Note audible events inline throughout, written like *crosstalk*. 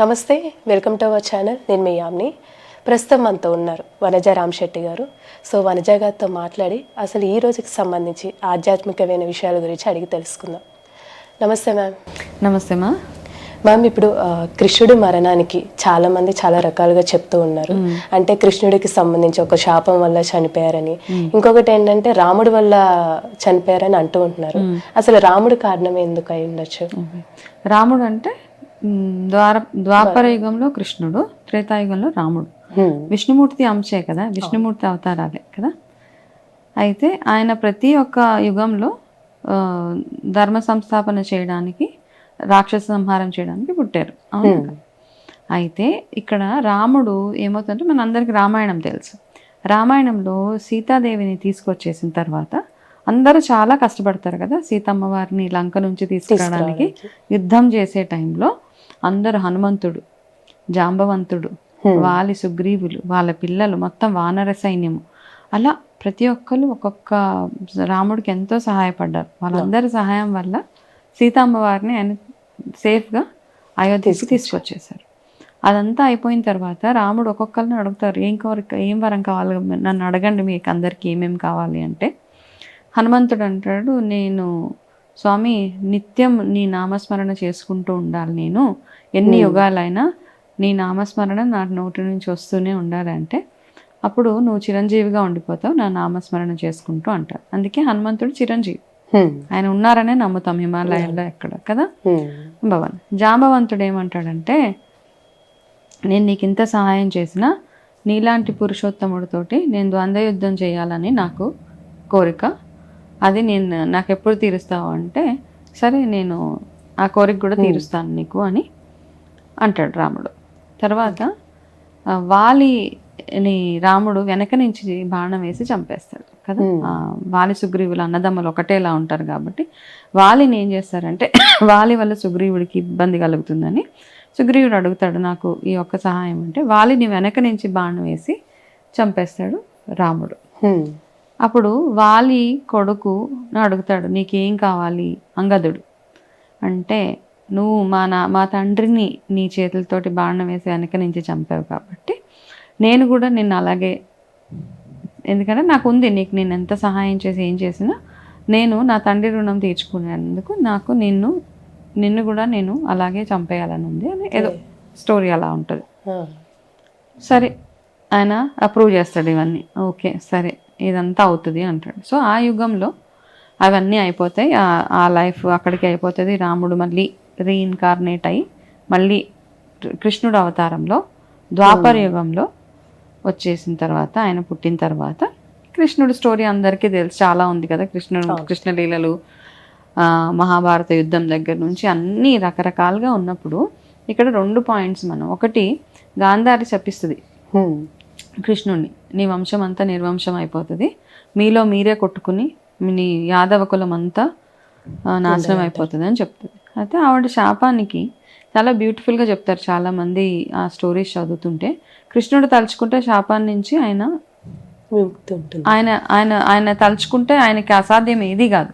నమస్తే welcome to our channel. నేను మీ యామ్ని. ప్రస్తుతం మనతో ఉన్నారు వనజ రామశెట్టి గారు. సో వనజ గారితో మాట్లాడి అసలు ఈ రోజుకి సంబంధించి ఆధ్యాత్మికమైన విషయాల గురించి అడిగి తెలుసుకుందాం. నమస్తే మ్యామ్. నమస్తే మా. మ్యామ్ ఇప్పుడు కృష్ణుడి మరణానికి చాలా మంది చాలా రకాలుగా చెప్తూ ఉన్నారు. అంటే కృష్ణుడికి సంబంధించి ఒక శాపం వల్ల చనిపోయారని. ఇంకొకటి ఏంటంటే రాముడి వల్ల చనిపోయారని అంటూ ఉంటున్నారు. అసలు రాముడి కారణం ఎందుకు అయి ఉండొచ్చు? రాముడు అంటే ద్వార ద్వాపర యుగంలో కృష్ణుడు త్రేతాయుగంలో రాముడు. విష్ణుమూర్తి అంశే కదా విష్ణుమూర్తి అవతారాలే కదా. అయితే ఆయన ప్రతి ఒక్క యుగంలో ధర్మ సంస్థాపన చేయడానికి రాక్షస సంహారం చేయడానికి పుట్టారు. అవును? కదా? అయితే ఇక్కడ రాముడు ఏమవుతుందంటే మన అందరికి రామాయణం తెలుసు. రామాయణంలో సీతాదేవిని తీసుకొచ్చేసిన తర్వాత అందరూ చాలా కష్టపడతారు కదా సీతమ్మ వారిని లంక నుంచి తీసుకురావడానికి. యుద్ధం చేసే టైంలో అందరూ హనుమంతుడు జాంబవంతుడు వాలి సుగ్రీవులు వాళ్ళ పిల్లలు మొత్తం వానర సైన్యము. అలా ప్రతి ఒక్కరు ఒక్కొక్క రాముడికి ఎంతో సహాయపడ్డారు. వాళ్ళందరి సహాయం వల్ల సీతమ్మ వారిని ఆయన సేఫ్గా అయోధ్యకి తీసుకొచ్చేసారు అదంతా అయిపోయిన తర్వాత రాముడు ఒక్కొక్కరిని అడుగుతారు ఏం కోరిక ఏం వరం కావాలి? నన్ను అడగండి మీకు అందరికీ ఏమేమి కావాలి? అంటే హనుమంతుడు అంటాడు నేను స్వామి నిత్యం నీ నామస్మరణ చేసుకుంటూ ఉండాలి నేను. ఎన్ని యుగాలైనా నీ నామస్మరణ నా నోటి నుంచి వస్తూనే ఉండాలి అంటే అప్పుడు నువ్వు చిరంజీవిగా ఉండిపోతావు నా నామస్మరణ చేసుకుంటూ అంటారు. అందుకే హనుమంతుడు చిరంజీవి. ఆయన ఉన్నారనే నమ్ముతాం హిమాలయాల్లో ఎక్కడ కదా. భవన్ జాంబవంతుడు ఏమంటాడంటే నేను నీకు ఇంత సహాయం చేసినా నీలాంటి పురుషోత్తముడితోటి నేను ద్వంద్వ యుద్ధం చేయాలని నాకు కోరిక. అది నేను నాకు ఎప్పుడు తీరుస్తావు అంటే సరే నేను ఆ కోరిక కూడా తీరుస్తాను నీకు అని అంటాడు రాముడు. తర్వాత వాలిని రాముడు వెనక నుంచి బాణం వేసి చంపేస్తాడు కదా. వాలి సుగ్రీవులు అన్నదమ్ములు ఒకటేలా ఉంటారు కాబట్టి వాలిని ఏం చేస్తారంటే *coughs* వాలి వల్ల సుగ్రీవుడికి ఇబ్బంది కలుగుతుందని సుగ్రీవుడు అడుగుతాడు నాకు ఈ ఒక్క సహాయం అంటే వాలిని వెనక నుంచి బాణం వేసి చంపేస్తాడు రాముడు. అప్పుడు వాలి కొడుకు అడుగుతాడు నీకేం కావాలి అంగదుడు? అంటే నువ్వు మా నా మా తండ్రిని నీ చేతులతోటి బాణం వేసి వెనక నుంచి చంపావు కాబట్టి నేను కూడా నిన్ను అలాగే ఎందుకంటే నాకు ఉంది నీకు నేను ఎంత సహాయం చేసి ఏం చేసినా నేను నా తండ్రి రుణం తీర్చుకునేందుకు నాకు నిన్ను నిన్ను కూడా నేను అలాగే చంపేయాలని ఉంది అని ఏదో స్టోరీ అలా ఉంటుంది. సరే ఆయన అప్రూవ్ చేస్తాడు ఇవన్నీ. ఓకే సరే. ఇదంతా అవుతుంది అంటాడు. సో ఆ యుగంలో అవన్నీ అయిపోతాయి. ఆ- లైఫ్ అక్కడికి అయిపోతుంది. రాముడు మళ్ళీ రీఇన్కార్నేట్ అయ్యి మళ్ళీ కృష్ణుడు అవతారంలో ద్వాపర యుగంలో వచ్చేసిన తర్వాత ఆయన పుట్టిన తర్వాత కృష్ణుడు స్టోరీ అందరికీ తెలుసు. చాలా ఉంది కదా కృష్ణుడు కృష్ణలీలలు మహాభారత యుద్ధం దగ్గర నుంచి అన్ని రకరకాలుగా ఉన్నప్పుడు ఇక్కడ రెండు పాయింట్స్ మనం. ఒకటి గాంధారి శపిస్తుంది. కృష్ణుడిని నీ వంశం అంతా నిర్వంశం అయిపోతుంది మీలో మీరే కొట్టుకుని నీ యాదవ కులం అంతా నాశనం అయిపోతుంది అని చెప్తుంది. అయితే ఆవిడ శాపానికి చాలా బ్యూటిఫుల్గా చెప్తారు చాలామంది ఆ స్టోరీస్ చదువుతుంటే. కృష్ణుడు తలుచుకుంటే శాపాన్ని నుంచి ఆయన ఆయన ఆయన ఆయన తలుచుకుంటే ఆయనకి అసాధ్యం ఏది కాదు.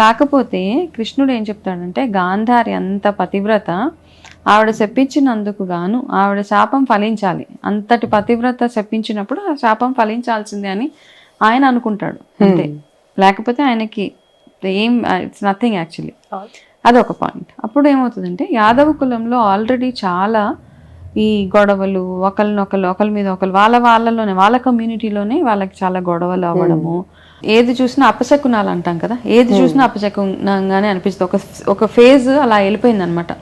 కాకపోతే కృష్ణుడు ఏం చెప్తాడంటే గాంధారి అంత పతివ్రత ఆవిడ శపించినందుకు గాను ఆవిడ శాపం ఫలించాలి. అంతటి పతివ్రత శపించినప్పుడు ఆ శాపం ఫలించాల్సిందే అని ఆయన అనుకుంటాడు. అంతే. లేకపోతే ఆయనకి ఏం ఇట్స్ నథింగ్ యాక్చువల్లీ. అదొక పాయింట్ అప్పుడు ఏమవుతుందంటే యాదవ కులంలో ఆల్రెడీ చాలా ఈ గొడవలు ఒకరినొకరు ఒకరి మీద ఒకరు వాళ్ళ వాళ్ళలోనే వాళ్ళ కమ్యూనిటీలోనే వాళ్ళకి చాలా గొడవలు అవ్వడము. ఏది చూసినా అపశకునాలు అంటాం కదా? ఏది చూసినా అపశకునంగానే అనిపిస్తుంది. ఒక ఒక ఫేజ్ అలా వెళ్ళిపోయింది అనమాట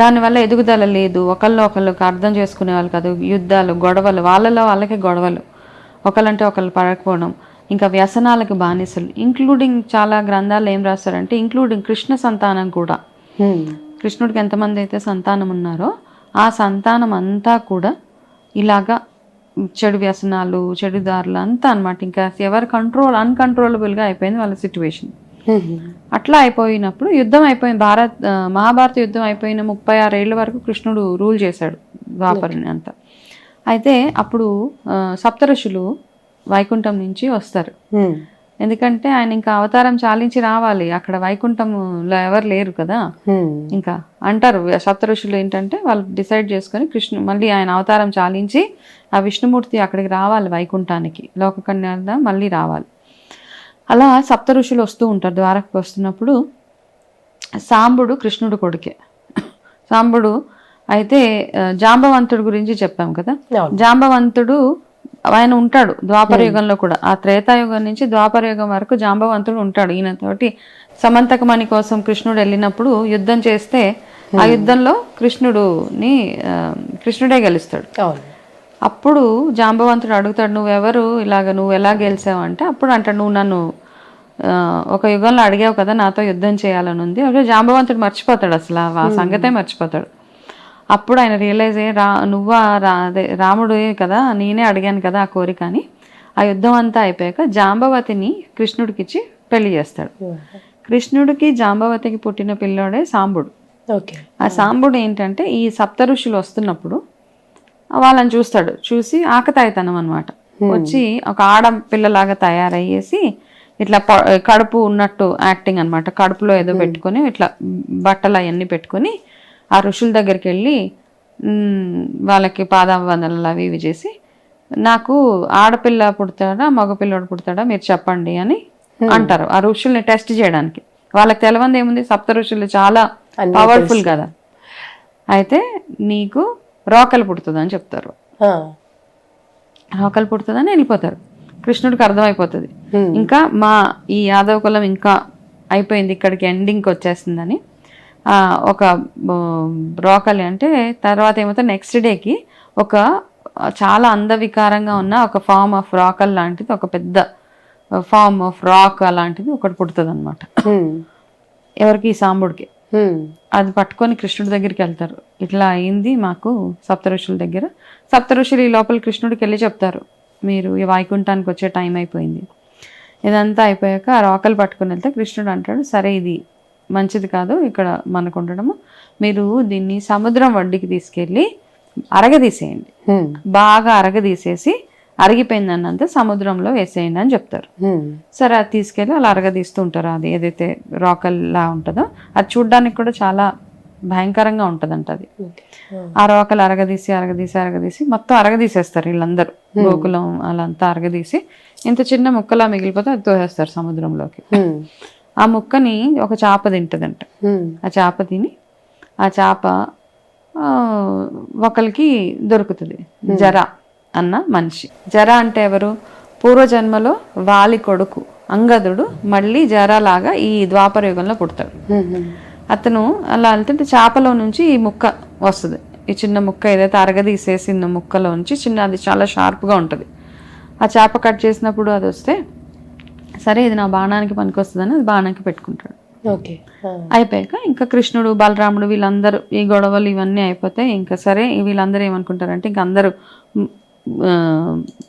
దానివల్ల ఎదుగుదల లేదు. ఒకళ్ళు ఒకళ్ళకి అర్థం చేసుకునే వాళ్ళు కాదు. యుద్ధాలు గొడవలు వాళ్ళలో వాళ్ళకే గొడవలు. ఒకళ్ళంటే ఒకళ్ళు పడకపోవడం. ఇంకా వ్యసనాలకు బానిసలు. ఇంక్లూడింగ్ చాలా గ్రంథాలు ఏం రాస్తారంటే ఇంక్లూడింగ్ కృష్ణ సంతానం కూడా. కృష్ణుడికి ఎంతమంది అయితే సంతానం ఉన్నారో ఆ సంతానం అంతా కూడా ఇలాగా చెడు వ్యసనాలు చెడు దారులు అంతా అనమాట ఇంకా ఎవరు కంట్రోల్ అన్కంట్రోలబుల్గా అయిపోయింది వాళ్ళ సిచ్యువేషన్. అట్లా అయిపోయినప్పుడు యుద్ధం అయిపోయింది భారత్ మహాభారత యుద్ధం అయిపోయిన ముప్పై ఆరేళ్ళ వరకు కృష్ణుడు రూల్ చేశాడు ద్వాపరిని అంతా. అయితే అప్పుడు సప్తఋషులు వైకుంఠం నుంచి వస్తారు. ఎందుకంటే ఆయన ఇంకా అవతారం చాలించి రావాలి. అక్కడ వైకుంఠంలో ఎవరు లేరు కదా. ఇంకా అంటారు సప్త ఋషులు ఏంటంటే వాళ్ళు డిసైడ్ చేసుకొని కృష్ణు మళ్ళీ ఆయన అవతారం చాలించి ఆ విష్ణుమూర్తి అక్కడికి రావాలి వైకుంఠానికి. లోకకన్యాల మళ్ళీ రావాలి. అలా సప్త ఋషులు వస్తూ ఉంటారు ద్వారకకు వస్తున్నప్పుడు. సాంబుడు కృష్ణుడు కొడుకే. సాంబుడు అయితే జాంబవంతుడు గురించి చెప్పాం కదా. జాంబవంతుడు ఆయన ఉంటాడు ద్వాపర యుగంలో కూడా. ఆ త్రేతాయుగం నుంచి ద్వాపర యుగం వరకు జాంబవంతుడు ఉంటాడు. ఈయనతోటి సమంతకమణి కోసం కృష్ణుడు వెళ్ళినప్పుడు యుద్ధం చేస్తే ఆ యుద్ధంలో కృష్ణుడుని కృష్ణుడే గెలుస్తాడు. అప్పుడు జాంబవంతుడు అడుగుతాడు నువ్వెవరు? ఇలాగ నువ్వు ఎలా గెలిచావు అంటే అప్పుడు అంటాడు నువ్వు నన్ను ఒక యుగంలో అడిగావు కదా నాతో యుద్ధం చేయాలని ఉంది. అప్పుడు జాంబవంతుడు మర్చిపోతాడు అసలు ఆ- సంగతే మర్చిపోతాడు. అప్పుడు ఆయన రియలైజ్ అయ్యి రా నువ్వా రా అదే రాముడు కదా నేనే అడిగాను కదా ఆ కోరిక అని ఆ యుద్ధం అంతా అయిపోయాక జాంబవతిని కృష్ణుడికిచ్చి పెళ్ళి చేస్తాడు. కృష్ణుడికి జాంబవతికి పుట్టిన పిల్లోడే సాంబుడు. ఓకే. ఆ సాంబుడు ఏంటంటే ఈ సప్త ఋషులు వస్తున్నప్పుడు వాళ్ళని చూస్తాడు. చూసి ఆకతాయితనం అనమాట వచ్చి ఒక ఆడ పిల్లలాగా తయారయ్యేసి ఇట్లా కడుపు ఉన్నట్టు యాక్టింగ్ అన్నమాట. కడుపులో ఏదో పెట్టుకొని ఇట్లా బట్టలు అవన్నీ పెట్టుకొని ఆ ఋషుల దగ్గరికి వెళ్ళి "మ్, వాళ్ళకి పాదావందనలు అవి ఇవి చేసి నాకు ఆడపిల్ల పుడతాడా మగపిల్లడు పుడతాడా మీరు చెప్పండి అని అంటారు. ఆ ఋషుల్ని టెస్ట్ చేయడానికి. వాళ్ళకి తెలవంది ఏముంది? సప్త ఋషులు చాలా పవర్ఫుల్ కదా. అయితే నీకు రోకలు పుడుతుందని చెప్తారు. రోకలు పుడుతుందని వెళ్ళిపోతారు కృష్ణుడికి అర్థమైపోతుంది. ఇంకా మా ఈ యాదవ కులం ఇంకా అయిపోయింది ఇక్కడికి ఎండింగ్కి వచ్చేస్తుందని ఆ, ఒక రోకలి అంటే తర్వాత ఏమవుతుంది నెక్స్ట్ డేకి ఒక చాలా అందవికారంగా ఉన్న ఒక ఫార్మ్ ఆఫ్ రాకల్ లాంటిది ఒక పెద్ద ఫార్మ్ ఆఫ్ రాక్ అలాంటిది ఒకటి పుడుతుంది అనమాట. ఎవరికి ఈ సాంబుడికి. అది పట్టుకొని కృష్ణుడి దగ్గరికి వెళ్తారు. ఇట్లా అయింది మాకు సప్త ఋషుల దగ్గర. సప్త ఋషులు ఈ లోపల కృష్ణుడికి వెళ్ళి చెప్తారు మీరు ఈ వైకుంఠానికి వచ్చే టైం అయిపోయింది. ఇదంతా అయిపోయాక ఆ రోకలు పట్టుకొని వెళ్తే కృష్ణుడు అంటాడు సరే ఇది మంచిది కాదు ఇక్కడ మనకు ఉండడము. మీరు దీన్ని సముద్రం వడ్డీకి తీసుకెళ్ళి అరగదీసేయండి. బాగా అరగదీసేసి అరిగిపోయింది అన్నంత సముద్రంలో వేసేయండి అని చెప్తారు. సరే అది తీసుకెళ్ళి అలా అరగదీస్తూ ఉంటారు అది ఏదైతే రాకల్లా ఉంటుందో అది చూడ్డానికి కూడా చాలా భయంకరంగా ఉంటుందంట అది. ఆ. రోకలు అరగదీసి అరగదీసి అరగదీసి మొత్తం అరగదీసేస్తారు వీళ్ళందరూ గోకులం అలా అంతా అరగదీసి ఇంత చిన్న ముక్కలా మిగిలిపోతే అది తోసేస్తారు సముద్రంలోకి. ఆ ముక్కని ఒక చేప తింటదంట. ఆ చేప తిని ఆ చేప ఒకరికి దొరుకుతుంది జర అన్న మనిషి. జర అంటే ఎవరు? పూర్వజన్మలో వాలి కొడుకు అంగదుడు మళ్ళీ జర లాగా ఈ ద్వాపర యుగంలో పుడతాడు. అతను అలా వెళ్తుంటే చేపలో నుంచి ఈ ముక్క వస్తుంది. ఈ చిన్న ముక్క ఏదైతే అరగదీసేసిన ముక్కలో నుంచి చిన్న అది చాలా షార్ప్గా ఉంటుంది. ఆ చేప కట్ చేసినప్పుడు అది వస్తే సరే ఇది నా బాణానికి పనికొస్తుందని అది బాణానికి పెట్టుకుంటాడు. ఓకే. అయిపోయాక ఇంకా కృష్ణుడు బలరాముడు వీళ్ళందరూ ఈ గొడవలు ఇవన్నీ అయిపోతాయి ఇంకా సరే వీళ్ళందరూ ఏమనుకుంటారంటే ఇంక అందరూ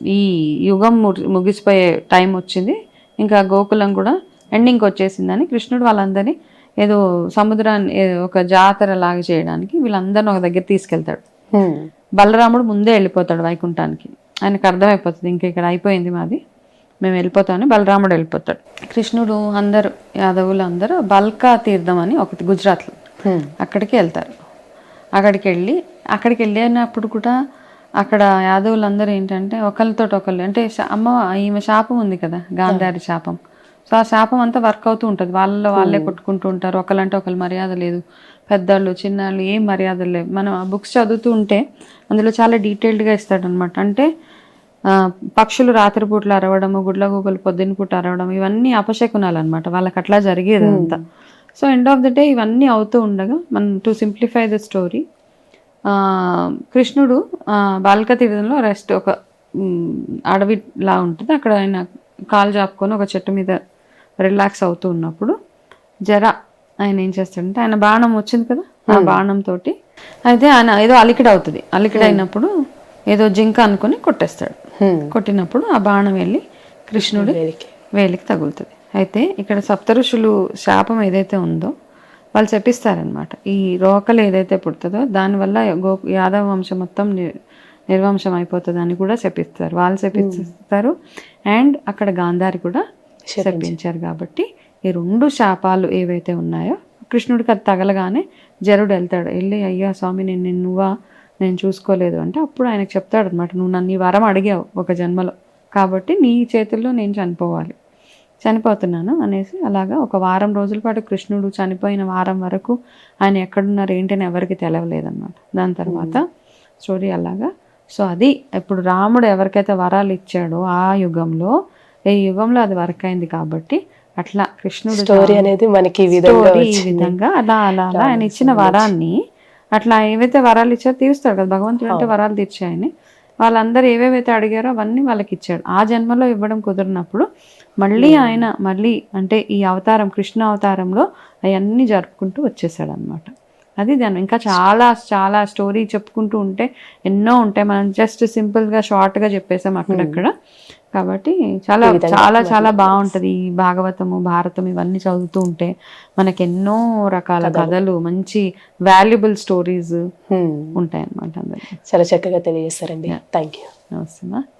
ఈ యుగం ము- ముగిసిపోయే టైం వచ్చింది. ఇంకా గోకులం కూడా ఎండింగ్కి వచ్చేసిందని కృష్ణుడు వాళ్ళందరినీ ఏదో సముద్రాన్ని ఒక జాతర లాగా చేయడానికి వీళ్ళందరిని ఒక దగ్గర తీసుకెళ్తాడు. బలరాముడు ముందే వెళ్ళిపోతాడు వైకుంఠానికి. ఆయనకు అర్థమైపోతుంది ఇంకా ఇక్కడ అయిపోయింది మాది. మేము వెళ్ళిపోతామని బలరాముడు వెళ్ళిపోతాడు. కృష్ణుడు అందరూ యాదవులు అందరూ బల్కా తీర్థం అని ఒకటి గుజరాత్లో. అక్కడికి వెళ్తారు. అక్కడికి వెళ్ళి అక్కడికి వెళ్ళినప్పుడు కూడా అక్కడ యాదవులందరూ ఏంటంటే ఒకరితో ఒకళ్ళు అంటే అమ్మ ఈమె శాపం ఉంది కదా గాంధారి శాపం. సో ఆ శాపం అంతా వర్క్ అవుతూ ఉంటుంది. వాళ్ళలో వాళ్ళే కొట్టుకుంటూ ఉంటారు. ఒకళ్ళంటే ఒకళ్ళు మర్యాద లేదు. పెద్దవాళ్ళు చిన్నాళ్ళు ఏం మర్యాదలు లేవు. మనం ఆ బుక్స్ చదువుతూ ఉంటే అందులో చాలా డీటెయిల్డ్గా ఇస్తాడు అనమాట అంటే పక్షులు రాత్రిపూట్లు అరవడము గుడ్లగూబలు పొద్దున పూట అరవడం ఇవన్నీ అపశకునాలు అనమాట వాళ్ళకి అట్లా జరిగేది అంతా so end of the day ఇవన్నీ అవుతూ ఉండగా మనం టు సింప్లిఫై ద స్టోరీ కృష్ణుడు బాలిక తీర్థంలో రెస్ట్ ఒక అడవిలా ఉంటుంది. అక్కడ ఆయన కాలు చాపుకొని ఒక చెట్టు మీద రిలాక్స్ అవుతూ ఉన్నప్పుడు జర ఆయన ఏం చేస్తాడంటే ఆయన బాణం వచ్చింది కదా ఆ బాణం తోటి అయితే ఆయన ఏదో అలికిడి అవుతుంది. అలికిడి అయినప్పుడు ఏదో జింక అనుకొని కొట్టేస్తాడు. కొట్టినప్పుడు ఆ బాణం వెళ్ళి కృష్ణుడి వేలికి. వేలికి తగులుతుంది. అయితే ఇక్కడ సప్త ఋషులు శాపం ఏదైతే ఉందో వాళ్ళు చెప్పిస్తారనమాట ఈ రోకలు ఏదైతే పుడుతుందో దానివల్ల గో యాదవ వంశం మొత్తం నిర్వంశం అయిపోతుంది అని కూడా చెప్పిస్తారు. వాళ్ళు చెప్పిస్తారు. అండ్ అక్కడ గాంధారి కూడా శపించారు. కాబట్టి ఈ రెండు శాపాలు ఏవైతే ఉన్నాయో కృష్ణుడికి అది తగలగానే జరుడు వెళ్తాడు. వెళ్ళి అయ్యా స్వామి నేను నువ్వా నేను చూసుకోలేదు. అంటే అప్పుడు ఆయనకు చెప్తాడు అనమాట నువ్వు నన్ను ఈ వరం అడిగావు ఒక జన్మలో. కాబట్టి నీ చేతుల్లో నేను చనిపోవాలి. చనిపోతున్నాను అనేసి అలాగా ఒక వారం రోజుల పాటు కృష్ణుడు చనిపోయిన వారం వరకు ఆయన ఎక్కడున్నారు ఏంటని ఎవరికి తెలవలేదన్నమాట. దాని తర్వాత స్టోరీ అలాగా. సో అది ఇప్పుడు రాముడు ఎవరికైతే వరాలు ఇచ్చాడో ఆ యుగంలో ఈ యుగంలో అది వర్క్ అయింది కాబట్టి అట్లా కృష్ణుడు స్టోరీ అనేది మనకి ఈ విధంగా అలా అలా అలా ఆయన ఇచ్చిన వరాన్ని అట్లా ఏవైతే వరాలు ఇచ్చారో తీరుస్తాడు కదా భగవంతుడు అంటే వరాలు తీర్చాయని వాళ్ళందరూ ఏవేవైతే అడిగారో అవన్నీ వాళ్ళకి ఇచ్చాడు. ఆ జన్మలో ఇవ్వడం కుదిరినప్పుడు మళ్ళీ ఆయన మళ్ళీ అంటే ఈ అవతారం కృష్ణ అవతారంలో అవన్నీ జరుపుకుంటూ వచ్చేసాడు అనమాట అది దాని ఇంకా చాలా చాలా స్టోరీ చెప్పుకుంటూ ఉంటే ఎన్నో ఉంటాయి. మనం జస్ట్ సింపుల్గా షార్ట్గా చెప్పేసాం అక్కడక్కడ. కాబట్టి చాలా చాలా చాలా బాగుంటది. ఈ భాగవతము భారతం ఇవన్నీ చదువుతూ ఉంటే మనకి ఎన్నో రకాల కథలు. మంచి వాల్యుబుల్ స్టోరీస్. ఉంటాయి అన్నమాట అందరికి. చాలా చక్కగా తెలియజేస్తారండి. థ్యాంక్ యూ నమస్తే